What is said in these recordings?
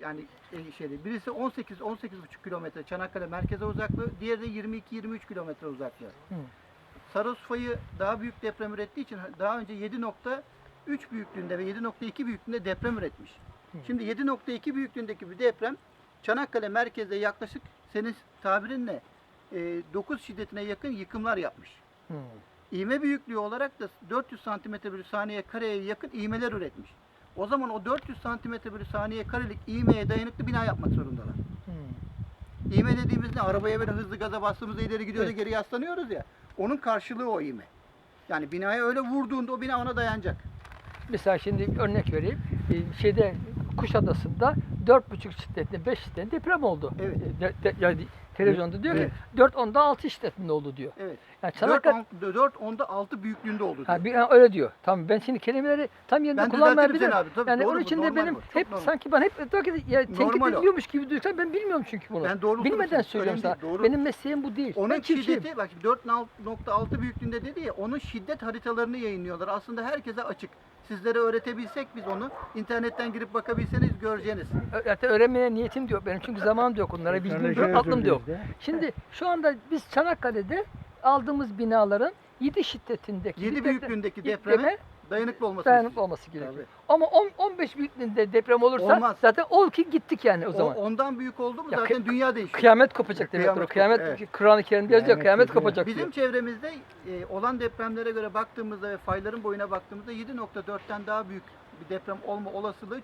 yani e, şeyde birisi 18 18,5 kilometre Çanakkale merkeze uzaklığı, diğeri de 22 23 kilometre uzaklığı. Hı. Sarosfayı daha büyük deprem ürettiği için daha önce 7.3 büyüklüğünde ve 7.2 büyüklüğünde deprem üretmiş. Hı. Şimdi 7.2 büyüklüğündeki bir deprem Çanakkale merkezde yaklaşık senin tabirinle e, 9 şiddetine yakın yıkımlar yapmış. Hı. İğme büyüklüğü olarak da 400 santimetre bölü saniye kareye yakın iğmeler üretmiş. O zaman o 400 santimetre bölü saniye karelik iğmeye dayanıklı bina yapmak zorundalar. Hı. İğme dediğimiz ne? Arabaya böyle hızlı gaza bastığımızda ileri gidiyor Evet. geri yaslanıyoruz ya. Onun karşılığı o iğme. Yani binaya öyle vurduğunda o bina ona dayanacak. Mesela şimdi örnek vereyim. Ee, Şeyde Kuşadası'nda 4,5 şiddetli 5 şiddetli deprem oldu. Evet. De- de- yani televizyonda diyor Evet. ki 4 onda 6 şiddetinde oldu diyor. Evet. Yani 4, Çanakkale 4 onda 6 büyüklüğünde oldu. Ha, diyor. bir, ha, öyle diyor. Tamam ben şimdi kelimeleri tam yerinde Ben kullanmayabilirim. abi. Tabii, yani doğru onun için de benim bu, hep normal. sanki ben hep diyor ki ya, tenkit ediliyormuş gibi duysam ben bilmiyorum çünkü bunu. Ben doğru Bilmeden söylüyorum sana. Değil, doğru. Benim mesleğim bu değil. Onun ben şiddeti bak şimdi 4.6 büyüklüğünde dedi ya onun şiddet haritalarını yayınlıyorlar. Aslında herkese açık. Sizlere öğretebilsek biz onu internetten girip bakabilseniz göreceğiniz. Zaten öğrenmeye niyetim de yok benim çünkü zamanım da yok onlara bilgim yok, aklım da yok. Şimdi şu anda biz Çanakkale'de aldığımız binaların 7 şiddetindeki 7 bir büyüklüğündeki depreme depreme dayanıklı olması dayanıklı olması gerekiyor. Tabii. Ama 10 15 büyüklüğünde deprem olursa Olmaz. zaten ol ki gittik yani o O, zaman. ondan büyük oldu mu Ya zaten kı- dünya değişiyor. Kıyamet kopacak demek. Kıyamet Kıyamet, kıyamet kopacak, Kur'an-ı Kerim'de yazıyor Kıyamet kıyamet kopuyor. kopacak Bizim diyor. çevremizde e, olan depremlere göre baktığımızda ve fayların boyuna baktığımızda 7.4'ten daha büyük bir deprem olma olasılığı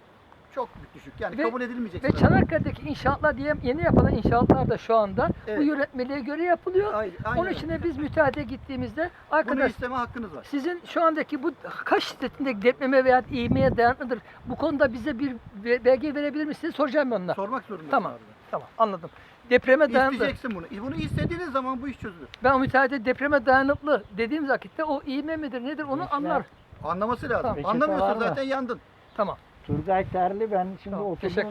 çok düşük. Yani Ve- kabul edilmeyecek. Ve. Çanakkale'deki inşaatlar diye yeni yapılan inşaatlar da şu anda bu Evet. yönetmeliğe göre yapılıyor. Aynen, aynen Onun için de biz müteahhite gittiğimizde Bunu arkadaş isteme hakkınız var. sizin şu andaki bu kaç şiddetindeki depreme veya ivmeye dayanıklıdır? Bu konuda bize bir belge verebilir misiniz? Soracağım ben ona. Sormak zorundasın. Tamam. abi. Tamam anladım. Depreme dayanıklı. İsteyeceksin bunu. Bunu istediğiniz zaman bu iş çözülür. Ben o müteahhite depreme dayanıklı dediğim vakitte o ivme midir nedir onu Mesela- anlar. Anlaması lazım. Tamam. Anlamıyorsa zaten yandın. Tamam. Turgay Terli ben şimdi Tamam, teşekkür ve